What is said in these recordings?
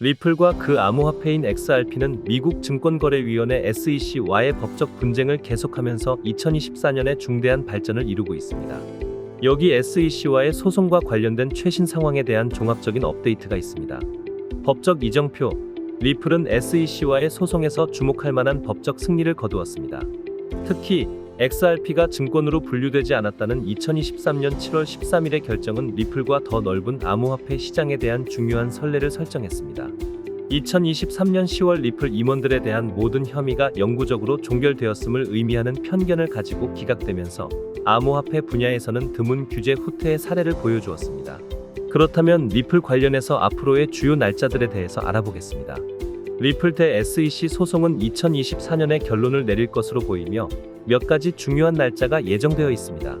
리플과 그 암호화폐인 XRP는 미국 증권거래위원회 SEC와의 법적 분쟁을 계속하면서 2024년에 중대한 발전을 이루고 있습니다. 여기 SEC와의 소송과 관련된 최신 상황에 대한 종합적인 업데이트가 있습니다. 법적 이정표 리플은 SEC와의 소송에서 주목할 만한 법적 승리를 거두었습니다. 특히 XRP가 증권으로 분류되지 않았다는 2023년 7월 13일의 결정은 리플과 더 넓은 암호화폐 시장에 대한 중요한 선례를 설정했습니다. 2023년 10월 리플 임원들에 대한 모든 혐의가 영구적으로 종결되었음을 의미하는 편견을 가지고 기각되면서 암호화폐 분야에서는 드문 규제 후퇴의 사례를 보여주었습니다. 그렇다면 리플 관련해서 앞으로의 주요 날짜들에 대해서 알아보겠습니다. 리플 대 SEC 소송은 2024년에 결론을 내릴 것으로 보이며 몇 가지 중요한 날짜가 예정되어 있습니다.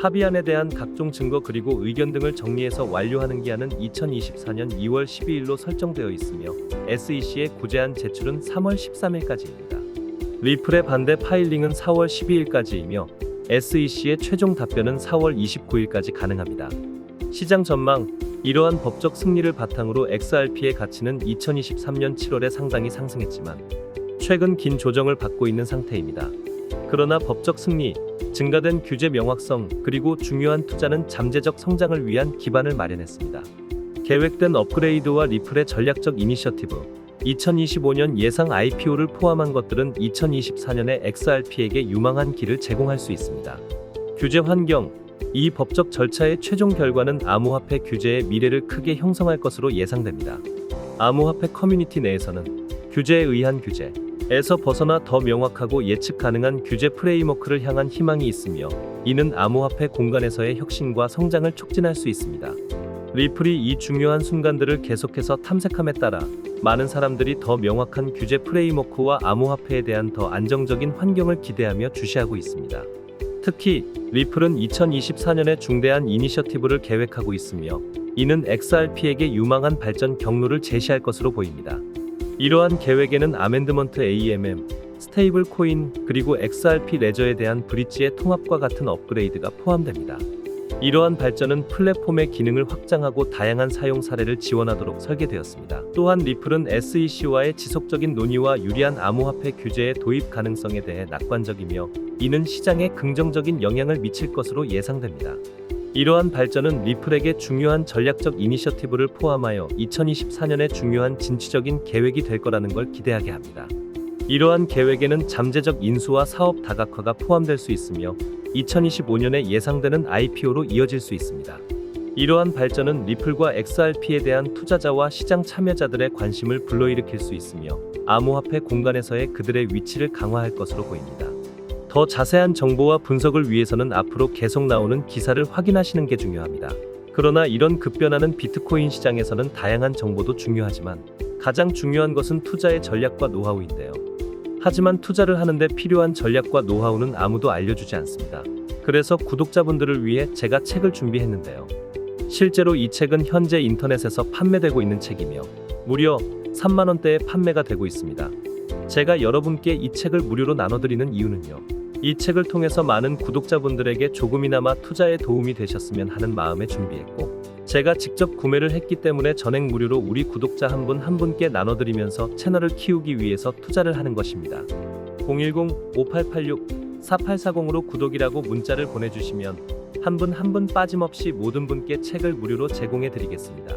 합의안에 대한 각종 증거 그리고 의견 등을 정리해서 완료하는 기한은 2024년 2월 12일로 설정되어 있으며 SEC의 구제안 제출은 3월 13일까지입니다. 리플의 반대 파일링은 4월 12일까지이며 SEC의 최종 답변은 4월 29일까지 가능합니다. 시장 전망 이러한 법적 승리를 바탕으로 XRP의 가치는 2023년 7월에 상당히 상승했지만 최근 긴 조정을 받고 있는 상태입니다. 그러나 법적 승리, 증가된 규제 명확성, 그리고 중요한 투자는 잠재적 성장을 위한 기반을 마련했습니다. 계획된 업그레이드와 리플의 전략적 이니셔티브, 2025년 예상 IPO를 포함한 것들은 2024년에 XRP에게 유망한 길을 제공할 수 있습니다. 규제 환경, 이 법적 절차의 최종 결과는 암호화폐 규제의 미래를 크게 형성할 것으로 예상됩니다. 암호화폐 커뮤니티 내에서는 규제에 의한 규제, 에서 벗어나 더 명확하고 예측 가능한 규제 프레임워크를 향한 희망이 있으며 이는 암호화폐 공간에서의 혁신과 성장을 촉진할 수 있습니다. 리플이 이 중요한 순간들을 계속해서 탐색함에 따라 많은 사람들이 더 명확한 규제 프레임워크와 암호화폐에 대한 더 안정적인 환경을 기대하며 주시하고 있습니다. 특히 리플은 2024년에 중대한 이니셔티브를 계획하고 있으며 이는 XRP에게 유망한 발전 경로를 제시할 것으로 보입니다. 이러한 계획에는 아멘드먼트 AMM, 스테이블 코인, 그리고 XRP 레저에 대한 브릿지의 통합과 같은 업그레이드가 포함됩니다. 이러한 발전은 플랫폼의 기능을 확장하고 다양한 사용 사례를 지원하도록 설계되었습니다. 또한 리플은 SEC와의 지속적인 논의와 유리한 암호화폐 규제의 도입 가능성에 대해 낙관적이며 이는 시장에 긍정적인 영향을 미칠 것으로 예상됩니다. 이러한 발전은 리플에게 중요한 전략적 이니셔티브를 포함하여 2024년에 중요한 진취적인 계획이 될 거라는 걸 기대하게 합니다. 이러한 계획에는 잠재적 인수와 사업 다각화가 포함될 수 있으며 2025년에 예상되는 IPO로 이어질 수 있습니다. 이러한 발전은 리플과 XRP에 대한 투자자와 시장 참여자들의 관심을 불러일으킬 수 있으며 암호화폐 공간에서의 그들의 위치를 강화할 것으로 보입니다. 더 자세한 정보와 분석을 위해서는 앞으로 계속 나오는 기사를 확인하시는 게 중요합니다. 그러나 이런 급변하는 비트코인 시장에서는 다양한 정보도 중요하지만 가장 중요한 것은 투자의 전략과 노하우인데요. 하지만 투자를 하는데 필요한 전략과 노하우는 아무도 알려주지 않습니다. 그래서 구독자분들을 위해 제가 책을 준비했는데요. 실제로 이 책은 현재 인터넷에서 판매되고 있는 책이며 무려 3만원대에 판매가 되고 있습니다. 제가 여러분께 이 책을 무료로 나눠드리는 이유는요. 이 책을 통해서 많은 구독자분들에게 조금이나마 투자에 도움이 되셨으면 하는 마음에 준비했고, 제가 직접 구매를 했기 때문에 전액 무료로 우리 구독자 한분한 분께 나눠드리면서 채널을 키우기 위해서 투자를 하는 것입니다. 010-5886-4840으로 구독이라고 문자를 보내주시면 한 분 한 분 빠짐없이 모든 분께 책을 무료로 제공해 드리겠습니다.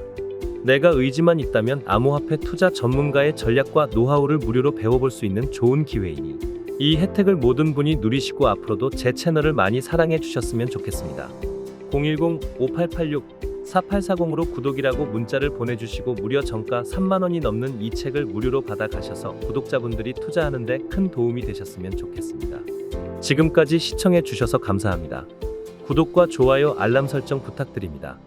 내가 의지만 있다면 암호화폐 투자 전문가의 전략과 노하우를 무료로 배워볼 수 있는 좋은 기회이니 이 혜택을 모든 분이 누리시고 앞으로도 제 채널을 많이 사랑해 주셨으면 좋겠습니다. 010-5886-4840으로 구독이라고 문자를 보내주시고 무려 정가 3만원이 넘는 이 책을 무료로 받아 가셔서 구독자분들이 투자하는데 큰 도움이 되셨으면 좋겠습니다. 지금까지 시청해 주셔서 감사합니다. 구독과 좋아요 알람 설정 부탁드립니다.